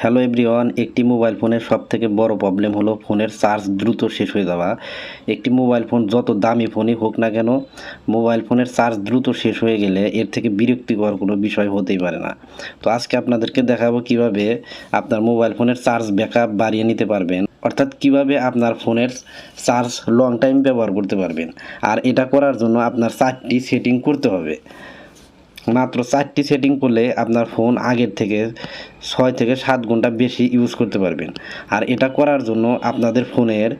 Hello everyone একটি mobile ফোনের সবথেকে বড় প্রবলেম হলো ফোনের চার্জ দ্রুত শেষ হয়ে যাওয়া। একটি মোবাইল ফোন যত দামি ফোনই হোক না কেন মোবাইল ফোনের চার্জ দ্রুত শেষ হয়ে গেলে এর থেকে বিরক্তিকর কোনো বিষয় হতেই পারে না। তো আজকে আপনাদেরকে দেখাবো কীভাবে আপনার মোবাইল ফোনের চার্জ ব্যাকআপ বাড়িয়ে নিতে পারবেন, অর্থাৎ কীভাবে আপনার ফোনের চার্জ লং টাইম ব্যবহার করতে পারবেন। আর এটা করার জন্য আপনার চারটি সেটিং করতে হবে। মাত্র চারটি সেটিং করলে আপনার ফোন আগের থেকে ছয় থেকে সাত ঘণ্টা বেশি ইউজ করতে পারবেন। আর এটা করার জন্য আপনাদের ফোনের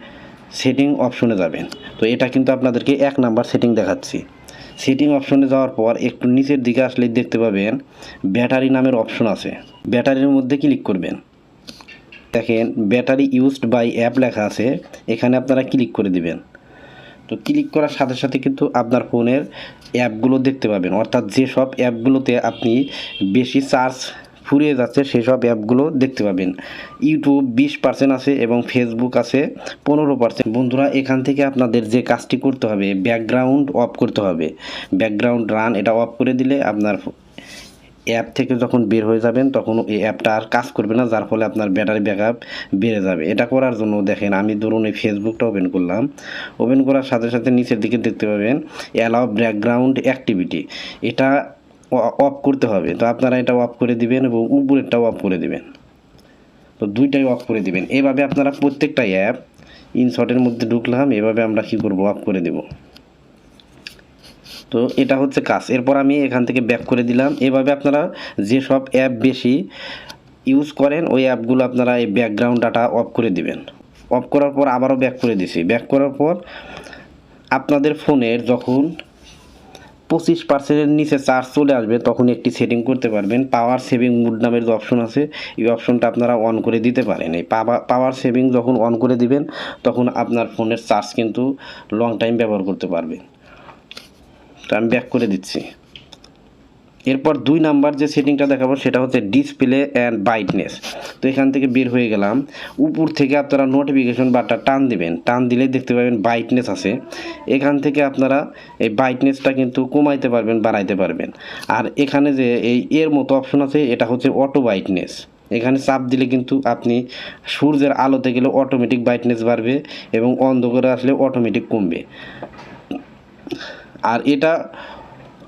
সেটিং অপশনে যাবেন। তো এটা কিন্তু আপনাদেরকে এক নাম্বার সেটিং দেখাচ্ছি। সেটিং অপশনে যাওয়ার পর একটু নিচের দিকে আসলেই দেখতে পাবেন ব্যাটারি নামের অপশন আছে। ব্যাটারির মধ্যে ক্লিক করবেন। দেখেন ব্যাটারি ইউজড বাই অ্যাপ লেখা আছে। এখানে আপনারা ক্লিক করে দিবেন। তো ক্লিক করার সাথে সাথে কিন্তু আপনার ফোনের অ্যাপগুলো দেখতে পাবেন। অর্থাৎ যেসব অ্যাপগুলোতে আপনি বেশি চার্জ ফুরিয়ে যাচ্ছে, সেসব অ্যাপগুলো দেখতে পাবেন। ইউটিউব বিশ পার্সেন্ট আছে এবং ফেসবুক আছে পনেরো পার্সেন্ট বন্ধুরা, এখান থেকে আপনাদের যে কাজটি করতে হবে ব্যাকগ্রাউন্ড অফ করতে হবে। ব্যাকগ্রাউন্ড রান এটা অফ করে দিলে আপনার অ্যাপ থেকে যখন বের হয়ে যাবেন, তখন এই অ্যাপটা আর কাজ করবে না, যার ফলে আপনার ব্যাটারি ব্যাকআপ বেড়ে যাবে। এটা করার জন্য দেখেন, আমি ধরুন এই ফেসবুকটা ওপেন করলাম। ওপেন করার সাথে সাথে নিচের দিকে দেখতে পাবেন অ্যালাউ ব্যাকগ্রাউন্ড অ্যাক্টিভিটি এটা অফ করতে হবে। তো আপনারা এটা অফ করে দিবেন এবং উপরেরটাও অফ করে দিবেন। তো দুইটাই অফ করে দিবেন। এভাবে আপনারা প্রত্যেকটা অ্যাপ ইনশটের মধ্যে ঢুকলাম, এভাবে আমরা কী করব? অফ করে দেবো। তো এটা হচ্ছে কাজ। এরপর আমি এখান থেকে ব্যাক করে দিলাম। এভাবে আপনারা যেসব অ্যাপ বেশি ইউজ করেন, ওই অ্যাপগুলো আপনারা এই ব্যাকগ্রাউন্ড ডাটা অফ করে দিবেন। অফ করার পর আবারও ব্যাক করে দিছি। ব্যাক করার পর আপনাদের ফোনের যখন পঁচিশ পার্সেন্টের নিচে চার্জ চলে আসবে, তখন একটি সেটিং করতে পারবেন। পাওয়ার সেভিং মুড নামের যে অপশন আছে, এই অপশনটা আপনারা অন করে দিতে পারেন। এই পাওয়ার সেভিং যখন অন করে দিবেন, তখন আপনার ফোনের চার্জ কিন্তু লং টাইম ব্যবহার করতে পারবেন তো আমি ব্যাক করে দিচ্ছি। এরপর দুই নাম্বার যে সেটিংটা দেখাবো, সেটা হচ্ছে ডিসপ্লে অ্যান্ড ব্রাইটনেস তো এখান থেকে বের হয়ে গেলাম। উপর থেকে আপনারা নোটিফিকেশন বারটা টান দিবেন। টান দিলে দেখতে পাবেন ব্রাইটনেস আছে। এখান থেকে আপনারা এই ব্রাইটনেসটা কিন্তু কমাইতে পারবেন, বাড়াইতে পারবেন। আর এখানে যে এই এর মতো অপশন আছে, এটা হচ্ছে অটো ব্রাইটনেস এখানে চাপ দিলে কিন্তু আপনি সূর্যের আলোতে গেলে অটোমেটিক ব্রাইটনেস বাড়বে এবং অন্ধকারে আসলে অটোমেটিক কমবে। আর এটা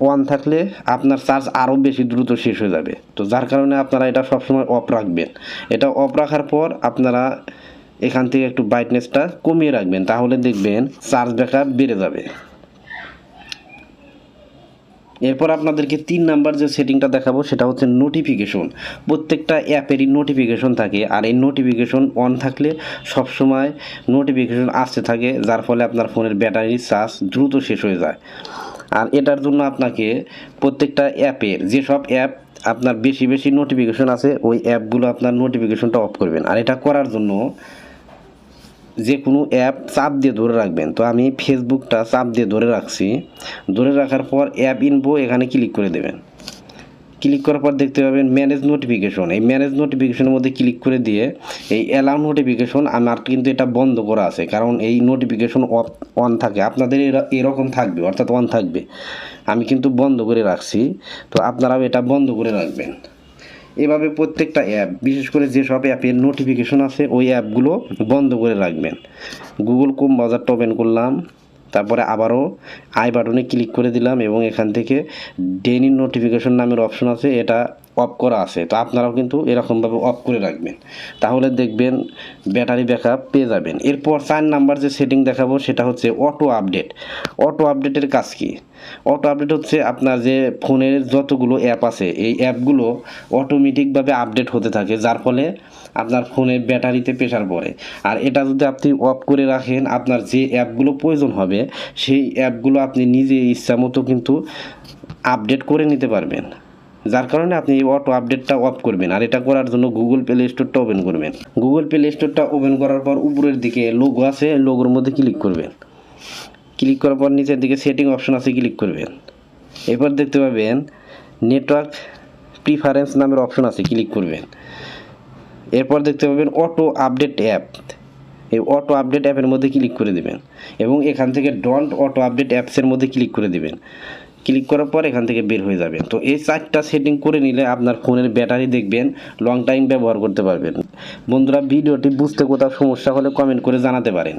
ওয়ান থাকলে আপনার চার্জ আরও বেশি দ্রুত শেষ হয়ে যাবে। তো যার কারণে আপনারা এটা সবসময় অফ রাখবেন। এটা অফ রাখার পর আপনারা এখান থেকে একটু ব্রাইটনেসটা কমিয়ে রাখবেন। তাহলে দেখবেন চার্জ ব্যাকআপ বেড়ে যাবে। এরপর আপনাদেরকে তিন নাম্বার যে সেটিংটা দেখাবো, সেটা হচ্ছে নোটিফিকেশন প্রত্যেকটা অ্যাপেরই নোটিফিকেশন থাকে, আর এই নোটিফিকেশন অন থাকলে সবসময় নোটিফিকেশন আসতে থাকে, যার ফলে আপনার ফোনের ব্যাটারি চার্জ দ্রুত শেষ হয়ে যায়। আর এটার জন্য আপনাকে প্রত্যেকটা অ্যাপের যেসব অ্যাপ আপনার বেশি বেশি নোটিফিকেশন আছে, ওই অ্যাপগুলো আপনার নোটিফিকেশনটা অফ করবেন। আর এটা করার জন্য যে কোনো অ্যাপ চাপ দিয়ে ধরে রাখবেন। তো আমি ফেসবুকটা চাপ দিয়ে ধরে রাখছি। ধরে রাখার পর অ্যাপ ইনফো এখানে ক্লিক করে দেবেন। ক্লিক করার পর দেখতে পাবেন ম্যানেজ নোটিফিকেশন এই ম্যানেজ নোটিফিকেশনের মধ্যে ক্লিক করে দিয়ে এই অ্যালাউ নোটিফিকেশন আমার কিন্তু এটা বন্ধ করা আছে। কারণ এই নোটিফিকেশন অফ অন থাকে। আপনাদের এরকম থাকবে, অর্থাৎ অন থাকবে। আমি কিন্তু বন্ধ করে রাখছি। তো আপনারাও এটা বন্ধ করে রাখবেন। এভাবে প্রত্যেকটা অ্যাপ বিশেষ করে যেসব অ্যাপের নোটিফিকেশন আছে, ওই অ্যাপগুলো বন্ধ করে রাখবেন। গুগল কোম বাজারটা ওপেন করলাম, তারপরে আবারও আই বাটনে ক্লিক করে দিলাম এবং এখান থেকে ডেইলি নোটিফিকেশন নামের অপশন আছে, এটা অফ করা আছে, তো আপনারাও কিন্তু এরকমভাবে অফ করে রাখবেন। তাহলে দেখবেন ব্যাটারি ব্যাকআপ পেয়ে যাবেন। এরপর চার নাম্বার যে সেটিং দেখাবো, সেটা হচ্ছে অটো আপডেট অটো আপডেটের কাজ কি? অটো আপডেট হচ্ছে আপনার যে ফোনের যতগুলো অ্যাপ আছে, এই অ্যাপগুলো অটোমেটিকভাবে আপডেট হতে থাকে, যার ফলে আপনার ফোনের ব্যাটারিতে প্রেশার পড়ে। আর এটা যদি আপনি অফ করে রাখেন, আপনার যে অ্যাপগুলো প্রয়োজন হবে, সেই অ্যাপগুলো আপনি নিজে ইচ্ছা মতো কিন্তু আপডেট করে নিতে পারবেন। যার কারণে আপনি এই অটো আপডেটটা অফ করবেন। আর এটা করার জন্য গুগল প্লে স্টোরটা ওপেন করবেন। গুগল প্লে স্টোরটা ওপেন করার পর উপরের দিকে লোগো আছে লোগোর মধ্যে ক্লিক করবেন। ক্লিক করার পর নিচের দিকে সেটিং অপশন আছে ক্লিক করবেন। এরপর দেখতে পাবেন নেটওয়ার্ক প্রিফারেন্স নামের অপশন আছে ক্লিক করবেন। এরপর দেখতে পাবেন অটো আপডেট অ্যাপ এই অটো আপডেট অ্যাপের মধ্যে ক্লিক করে দেবেন। এবং এখান থেকে ডন্ট অটো আপডেট অ্যাপসের মধ্যে ক্লিক করে দিবেন। ক্লিক করার পর এখান থেকে বের হয়ে যাবেন। তো এই চারটা সেটিং করে নিলে আপনার ফোনের ব্যাটারি দেখবেন লং টাইম ব্যবহার করতে পারবেন। বন্ধুরা, ভিডিওটি বুঝতে কোথাও সমস্যা হলে কমেন্ট করে জানাতে পারেন।